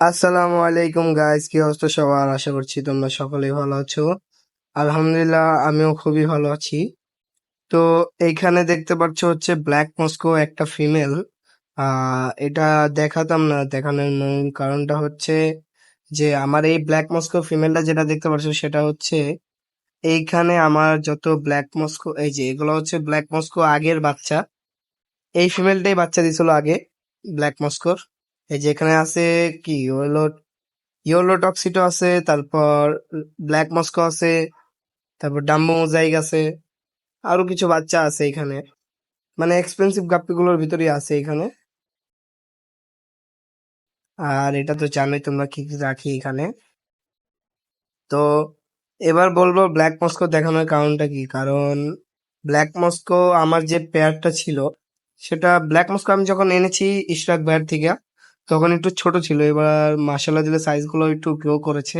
আসসালামু আলাইকুম গাইস কি অবস্থা সবার? আশা করছি তোমরা সকলেই ভালো আছো। আলহামদুলিল্লাহ, আমিও খুবই ভালো আছি। তো এইখানে দেখতে পাচ্ছ হচ্ছে ব্ল্যাক মস্কো একটা ফিমেল এটা দেখাতাম না, দেখানোর মূল কারণটা হচ্ছে যে আমার এই ব্ল্যাক মস্কো ফিমেলটা যেটা দেখতে পাচ্ছ সেটা হচ্ছে এইখানে আমার যত ব্ল্যাক মস্কো এই যে এগুলো হচ্ছে ব্ল্যাক মস্কো আগের বাচ্চা। এই ফিমেলটাই বাচ্চা দিছিল আগে ব্ল্যাক মস্কোর এই যে এখানে আছে কি? হলো ইয়েলো টক্সিটো আছে, তারপর ব্ল্যাক মস্কো আছে, তারপর ডাম্বো মোজাইক আছে, আরও কিছু বাচ্চা আছে এখানে। মানে এক্সপেন্সিভ গাপ্পিগুলোর ভিতরেই আছে এখানে। আর এটা তো জানোই তোমরা কি রাখি এখানে। তো এবার বলব ব্ল্যাক মস্কো দেখানোর কারণটা কি? কারণ ব্ল্যাক মস্কো আমার যে পেয়ারটা ছিল, সেটা ব্ল্যাক মস্কো আমি যখন এনেছি, ইশরাক ভাইয়ের থেকে তখন একটু ছোট ছিল। এবার মাসাল্লাহ দিলে সাইজগুলো একটু গ্রো করেছে।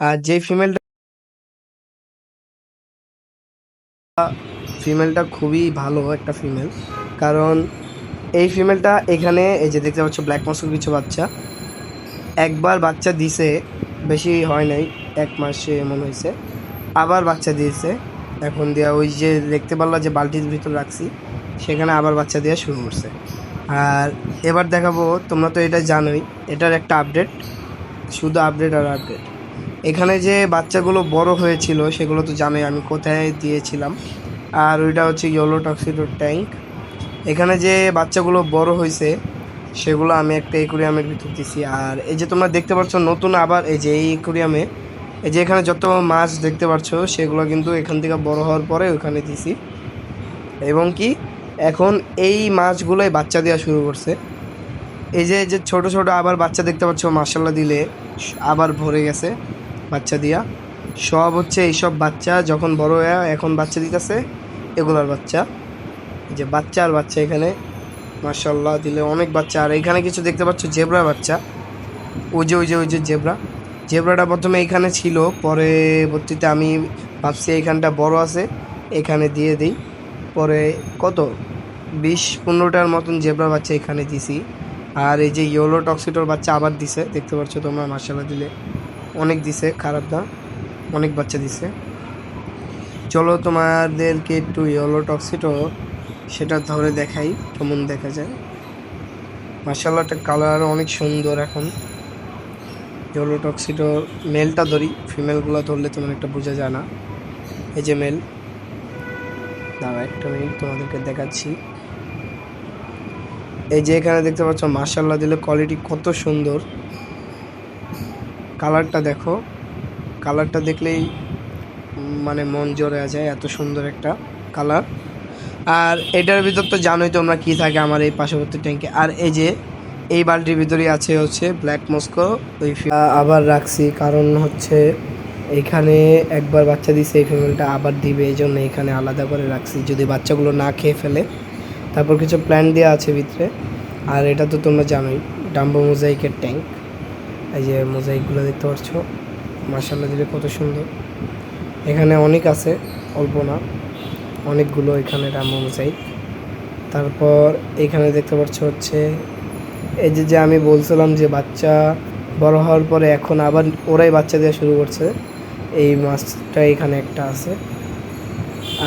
আর যে ফিমেলটা ফিমেলটা খুবই ভালো একটা ফিমেল কারণ এই ফিমেলটা এখানে এই যে দেখতে পাচ্ছ ব্ল্যাক মস্কো কিছু বাচ্চা। একবার বাচ্চা দিছে, বেশি হয় নাই, এক মাসে এমন হয়েছে। আবার বাচ্চা দিয়েছে। এখন দিয়া ওই যে দেখতে পারলা যে বালতির ভিতর রাখছি, সেখানে আবার বাচ্চা দেওয়া শুরু করছে। আর এবার দেখাবো, তোমরা তো এটা জানোই, এটার একটা আপডেট শুধু আপডেট আর আপডেট এখানে যে বাচ্চাগুলো বড় হয়েছিল, সেগুলো তো জানোই আমি কোথায় দিয়েছিলাম। আর ওইটা হচ্ছে ইয়েলো টক্সিডোর ট্যাঙ্ক এখানে যে বাচ্চাগুলো বড় হয়েছে, সেগুলো আমি একটা একুরিয়ামের ভিতর দিছি। আর এই যে তোমরা দেখতে পাচ্ছ, নতুন আবার এই যে এই একুরিয়ামে এই যে এখানে যত মাছ দেখতে পাচ্ছ, সেগুলো কিন্তু এখান থেকে বড় হওয়ার পরে ওখানে দিছি। এবং কি এখন এই মাছগুলোই বাচ্চা দেওয়া শুরু করছে। এই যে যে ছোট ছোট আবার বাচ্চা দেখতে পাচ্ছ মার্শাল্লাহ দিলে আবার ভরে গেছে বাচ্চা দিয়া। সব হচ্ছে এইসব বাচ্চা, যখন বড় হয়ে এখন বাচ্চা দিতেছে, এগুলার বাচ্চা। যে বাচ্চা আর বাচ্চা এখানে মার্শাল্লাহ দিলে অনেক বাচ্চা। আর এখানে কিছু দেখতে পাচ্ছ, জেব্রা বাচ্চা। ওই যে ওই যে ওই যে জেব্রা। জেব্রাটা প্রথমে এখানে ছিল, পরবর্তীতে আমি ভাবছি এখানটা বড় আছে, এখানে দিয়ে দিই। পরে কত? বিশ পনেরোটার মতন জেব্রা বাচ্চা এখানে দিছি। আর এই যে ইয়েলো টক্সিটোর বাচ্চা আবার দিছে, দেখতে পাচ্ছ তোমরা মার্শাল্লাহ দিলে অনেক দিছে, খারাপ না অনেক বাচ্চা দিছে। চলো তোমাদেরকে একটু ইয়েলো টক্সিটো সেটা ধরে দেখাই, কেমন দেখা যায়। মার্শাল্লাহটা কালার অনেক সুন্দর এখন। ইয়েলো টক্সিটোর মেলটা ধরি ফিমেলগুলো ধরলে তোমার একটা বোঝা যায় না। এই যে মেল দাঁড়া একটা মিনিট তোমাদেরকে দেখাচ্ছি। এই যে এখানে দেখতে পাচ্ছ মার্শাল্লাহ দিলে কোয়ালিটি কত সুন্দর। কালারটা দেখো কালারটা দেখলেই মানে মন জড়ে যায়, এত সুন্দর একটা কালার আর এটার ভিতর তো জানোই তোমরা কি থাকে আমার এই পার্শ্ববর্তী ট্যাঙ্কে আর এই যে, এই বালতির ভিতরেই আছে হচ্ছে ব্ল্যাক মস্কো আবার রাখছি, কারণ হচ্ছে এখানে একবার বাচ্চা দিছে এই ফিমেলটা আবার দিবে এই জন্য এখানে আলাদা করে রাখছি। যদি বাচ্চাগুলো না খেয়ে ফেলে, তারপর কিছু প্ল্যান দেওয়া আছে ভিতরে। আর এটা তো তোমরা জানোই ডাম্বো মোজাইকের ট্যাঙ্ক এই যে মোজাইকগুলো দেখতে পাচ্ছ মার্শাল্লাহ দিলে কত সুন্দর। এখানে অনেক আছে, অল্প না। অনেকগুলো এখানে ডাম্বো মোজাইক তারপর এখানে দেখতে পাচ্ছ হচ্ছে, এই যে যে আমি বলছিলাম যে বাচ্চা বড় হওয়ার পরে এখন আবার ওরাই বাচ্চা দেওয়া শুরু করছে। এই মাছটা এখানে একটা আছে।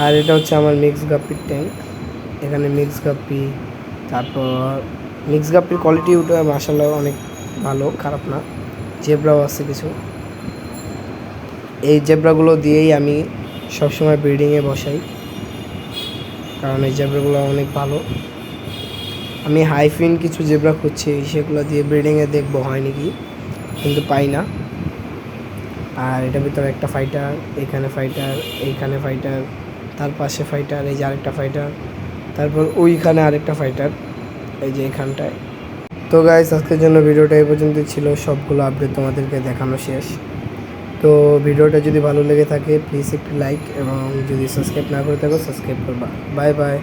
আর এটা হচ্ছে আমার মিক্স গাপ্পির ট্যাঙ্ক এখানে মিক্স গাপ্পি, তারপর মিক্স গাপ্পির কোয়ালিটি ওটা মাসাল্লাহ অনেক ভালো, খারাপ না। জেব্রাও আছে কিছু। এই জেব্রাগুলো দিয়েই আমি সবসময় ব্রিডিংয়ে বসাই। কারণ এই জেব্রাগুলো অনেক ভালো। আমি হাইফিন কিছু জেব্রা খুঁজছি, সেগুলো দিয়ে ব্রিডিংয়ে দেখব হয় নাকি, কিন্তু পাই না। আর এটার ভিতরে একটা ফাইটার এখানে ফাইটার এইখানে ফাইটার তার পাশে ফাইটার এই যে আরেকটা ফাইটার তারপর ওইখানে আরেকটা ফাইটার এই যে এখানটায়। তো গাইস আজকের জন্য ভিডিওটা এই পর্যন্ত ছিল। সবগুলো আপডেট তোমাদেরকে দেখানো শেষ। তো ভিডিওটা যদি ভালো লেগে থাকে প্লিজ একটু লাইক এবং যদি সাবস্ক্রাইব না করে থাকো সাবস্ক্রাইব করবা। Bye bye